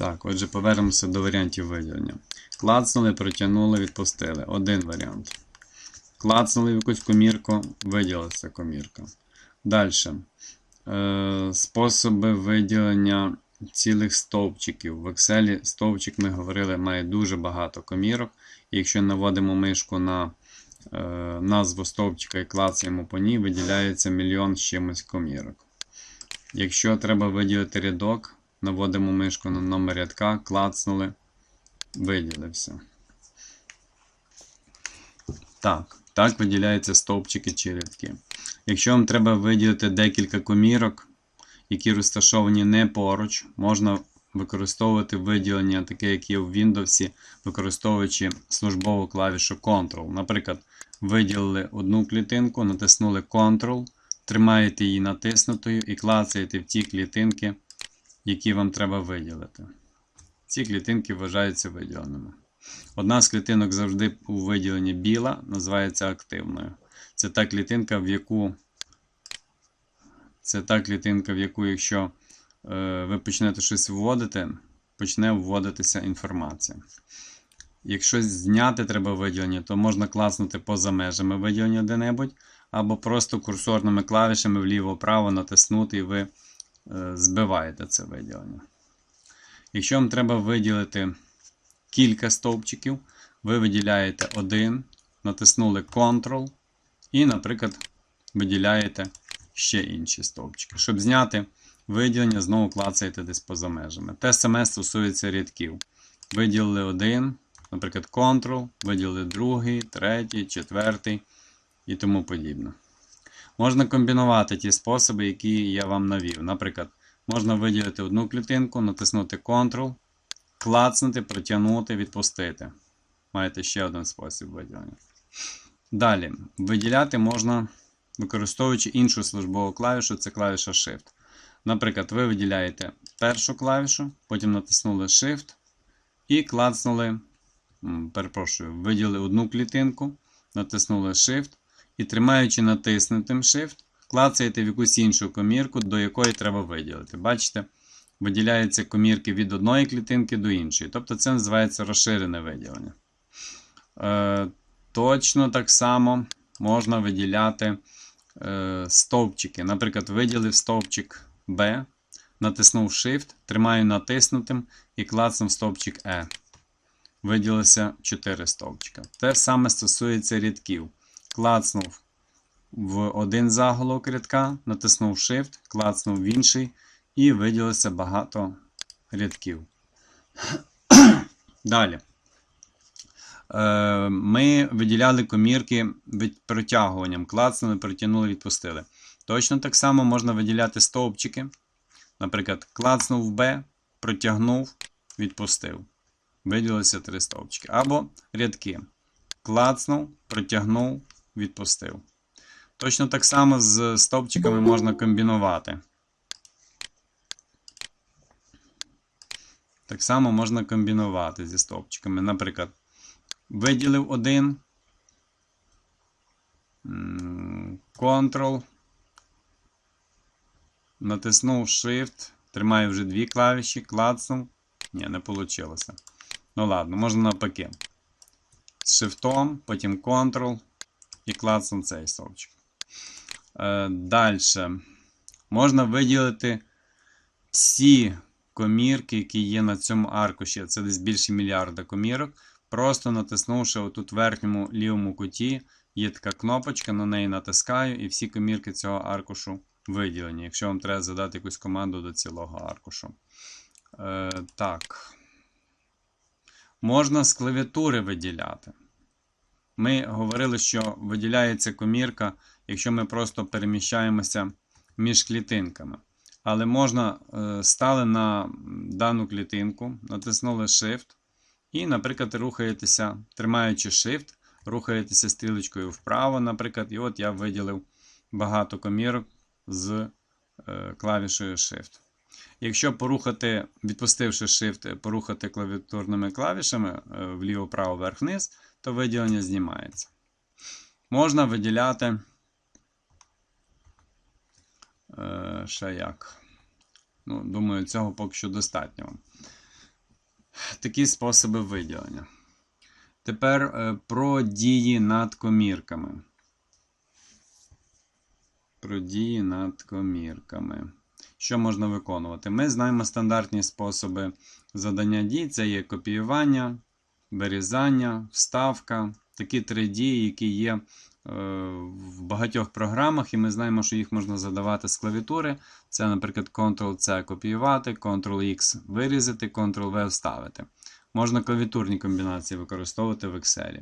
Так, отже, повернемося до варіантів виділення. Клацнули, протягнули, відпустили. Один варіант. Клацнули в якусь комірку, виділилася комірка. Далі. Е, способи виділення цілих стовпчиків. В Excel стовпчик, ми говорили, має дуже багато комірок. Якщо наводимо мишку на е, назву стовпчика і клацаємо по ній, виділяється мільйон з чимось комірок. Якщо треба виділити рядок, наводимо мишку на номер рядка, клацнули, виділився. Так, так виділяються стовпчики чи рядки. Якщо вам треба виділити декілька комірок, які розташовані не поруч, можна використовувати виділення, таке, як є в Windows, використовуючи службову клавішу Ctrl. Наприклад, виділили одну клітинку, натиснули Ctrl, тримаєте її натиснутою і клацаєте в ті клітинки, які вам треба виділити. Ці клітинки вважаються виділеними. Одна з клітинок завжди у виділенні біла, називається активною. Це та клітинка, в яку це та клітинка, в яку, якщо е, ви почнете щось вводити, почне вводитися інформація. Якщо зняти треба виділення, то можна класнути поза межами виділення де-небудь, або просто курсорними клавішами вліво-право натиснути, і ви збиваєте це виділення. Якщо вам треба виділити кілька стовпчиків, ви виділяєте один, натиснули Ctrl і, наприклад, виділяєте ще інші стовпчики. Щоб зняти виділення, знову клацаєте десь поза межами. Те саме стосується рядків. Виділили один, наприклад, Ctrl, виділили другий, третій, четвертий і тому подібне. Можна комбінувати ті способи, які я вам навів. Наприклад, можна виділити одну клітинку, натиснути Ctrl, клацнути, протягнути, відпустити. Маєте ще один спосіб виділення. Далі, виділяти можна, використовуючи іншу службову клавішу, це клавіша Shift. Наприклад, ви виділяєте першу клавішу, потім натиснули Shift і клацнули, перепрошую, виділили одну клітинку, натиснули Shift і тримаючи натиснутим Shift, клацаєте в якусь іншу комірку, до якої треба виділити. Бачите? Виділяються комірки від одної клітинки до іншої. Тобто це називається розширене виділення. Е, Точно так само можна виділяти е, стовпчики. Наприклад, виділив стовпчик B, натиснув Shift, тримаю натиснутим і клацнув стовпчик E. Виділилося 4 стовпчика. Те саме стосується рядків. Клацнув в один заголовок рядка, натиснув Shift, клацнув в інший і виділилося багато рядків. Далі. Е, Ми виділяли комірки протягуванням, клацнули, протягнули, відпустили. Точно так само можна виділяти стовпчики. Наприклад, клацнув B, протягнув, відпустив. Виділилися три стовпчики. Або рядки. Клацнув, протягнув, відпустив. Точно так само з стовпчиками можна комбінувати. Так само можна комбінувати зі стовпчиками. Наприклад, виділив один. Ctrl. Натиснув Shift. Тримаю вже дві клавіші, клацнув. Ні, не вийшло. Ну ладно, можна навпаки. З Shift, потім Ctrl і клацнув цей стовпчик. Е, Далі. Можна виділити всі комірки, які є на цьому аркуші. Це десь більше мільярда комірок. Просто натиснувши отут в верхньому лівому куті, є така кнопочка, на неї натискаю, і всі комірки цього аркушу виділені. Якщо вам треба задати якусь команду до цілого аркушу. Е, Так. Можна з клавіатури виділяти. Ми говорили, що виділяється комірка, якщо ми просто переміщаємося між клітинками. Але можна е, стали на дану клітинку, натиснули Shift. І, наприклад, рухаєтеся, тримаючи Shift, рухаєтеся стрілочкою вправо, наприклад, і от я виділив багато комірок з е, клавішою Shift. Якщо порухати, відпустивши Shift, порухати клавіатурними клавішами е, вліво, право, вверх, вниз, то виділення знімається. Можна виділяти е, ще як. Ну, Думаю, цього поки що достатньо. Такі способи виділення. Тепер е, про дії над комірками. Про дії над комірками. Що можна виконувати? Ми знаємо стандартні способи задання дій. Це є копіювання, вирізання, вставка. Такі три дії, які є е, в багатьох програмах, і ми знаємо, що їх можна задавати з клавіатури. Це, наприклад, Ctrl-C копіювати, Ctrl-X вирізати, Ctrl-V вставити. Можна клавіатурні комбінації використовувати в Excel.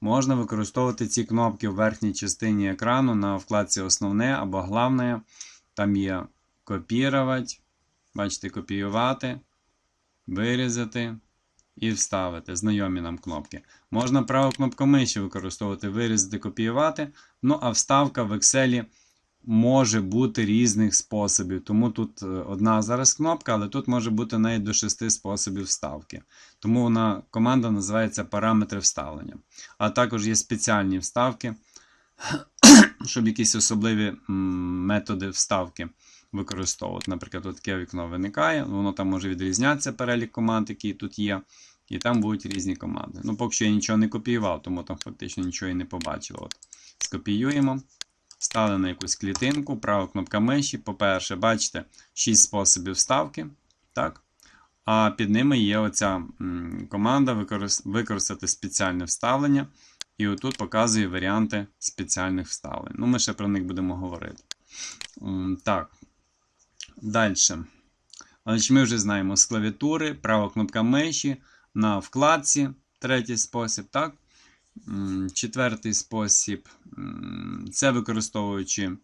Можна використовувати ці кнопки в верхній частині екрану на вкладці Основне або Главне. Там є копірувати, бачите, копіювати, вирізати і вставити. Знайомі нам кнопки. Можна праву кнопку миші використовувати, вирізати, копіювати. Ну, а вставка в Excel може бути різних способів. Тому тут е, одна зараз кнопка, але тут може бути навіть до шести способів вставки. Тому вона команда називається параметри вставлення. А також є спеціальні вставки, щоб якісь особливі методи вставки використовувати. Наприклад, таке вікно виникає, воно там може відрізнятися перелік команд, які тут є. І там будуть різні команди. Ну, поки що я нічого не копіював, тому там фактично нічого і не побачило. От. Скопіюємо. Стали на якусь клітинку, права кнопка миші. По-перше, бачите, 6 способів вставки. Так? А під ними є оця команда використати спеціальне вставлення. І отут показує варіанти спеціальних вставлень. Ну, ми ще про них будемо говорити. Так. Далі. Але ми вже знаємо з клавіатури, права кнопка миші на вкладці. Третій спосіб, так? Четвертий спосіб це використовуючи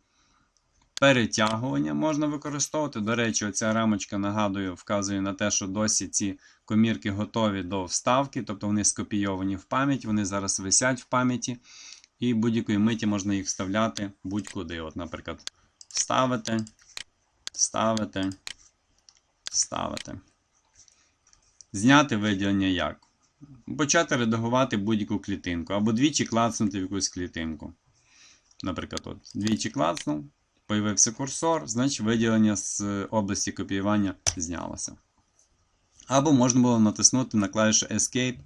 перетягування можна використовувати. До речі, оця рамочка, нагадую, вказує на те, що досі ці комірки готові до вставки, тобто вони скопійовані в пам'ять, вони зараз висять в пам'яті. І будь-якої миті можна їх вставляти будь-куди. От, Наприклад, вставити, вставити, вставити. Зняти виділення як? Почати редагувати будь-яку клітинку, або двічі клацнути в якусь клітинку. Наприклад, от, двічі клацнув, появився курсор, значить виділення з області копіювання знялося. Або можна було натиснути на клавішу Escape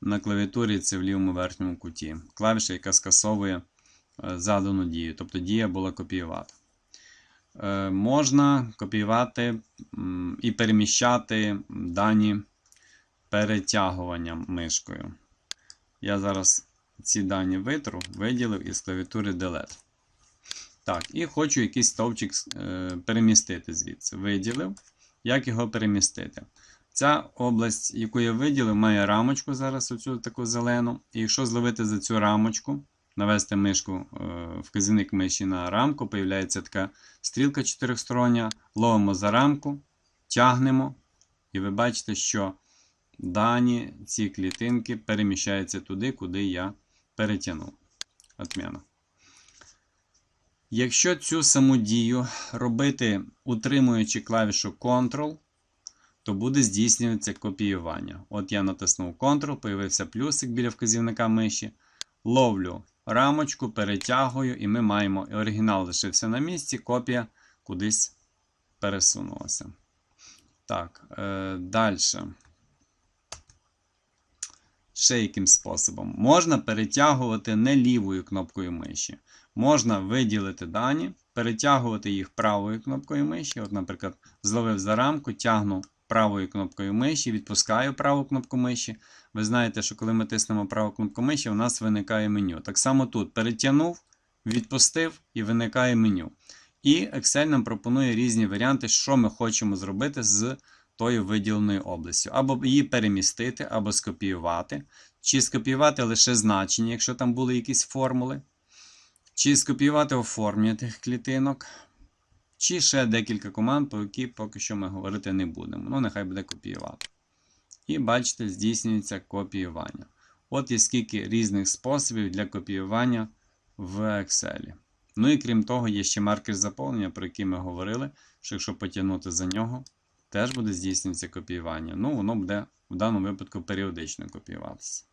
на клавіатурі це в лівому верхньому куті. Клавіша, яка скасовує е, задану дію. Тобто дія була копіювати. Е, Можна копіювати і переміщати дані перетягуванням мишкою. Я зараз ці дані витру, виділив із клавіатури Delete. Так, і хочу якийсь стовпчик е, перемістити звідси. Виділив. Як його перемістити? Ця область, яку я виділив, має рамочку зараз, оцю таку зелену. І якщо зловити за цю рамочку, навести мишку, е, вказівник миші на рамку, появляється така стрілка чотирьохстороння. Ловимо за рамку, тягнемо, і ви бачите, що дані ці клітинки переміщаються туди, куди я перетягнув. Отміна. Якщо цю саму дію робити, утримуючи клавішу Ctrl, то буде здійснюватися копіювання. От я натиснув Ctrl, появився плюсик біля вказівника миші. Ловлю рамочку, перетягую, і ми маємо оригінал лишився на місці, копія кудись пересунулася. Так, е, далі. Ще яким способом. Можна перетягувати не лівою кнопкою миші. Можна виділити дані, перетягувати їх правою кнопкою миші. От, наприклад, зловив за рамку, тягну правою кнопкою миші, відпускаю праву кнопку миші. Ви знаєте, що коли ми тиснемо праву кнопку миші, у нас виникає меню. Так само тут перетягнув, відпустив і виникає меню. І Excel нам пропонує різні варіанти, що ми хочемо зробити з тою виділеною областю. Або її перемістити, або скопіювати. Чи скопіювати лише значення, якщо там були якісь формули. Чи скопіювати оформлення тих клітинок. Чи ще декілька команд, по які поки що ми говорити не будемо. Ну, нехай буде копіювати. І бачите, здійснюється копіювання. От є скільки різних способів для копіювання в Excel. Ну і крім того, є ще маркер заповнення, про який ми говорили, що якщо потягнути за нього, теж буде здійснюватися копіювання. Ну, воно буде в даному випадку періодично копіюватися.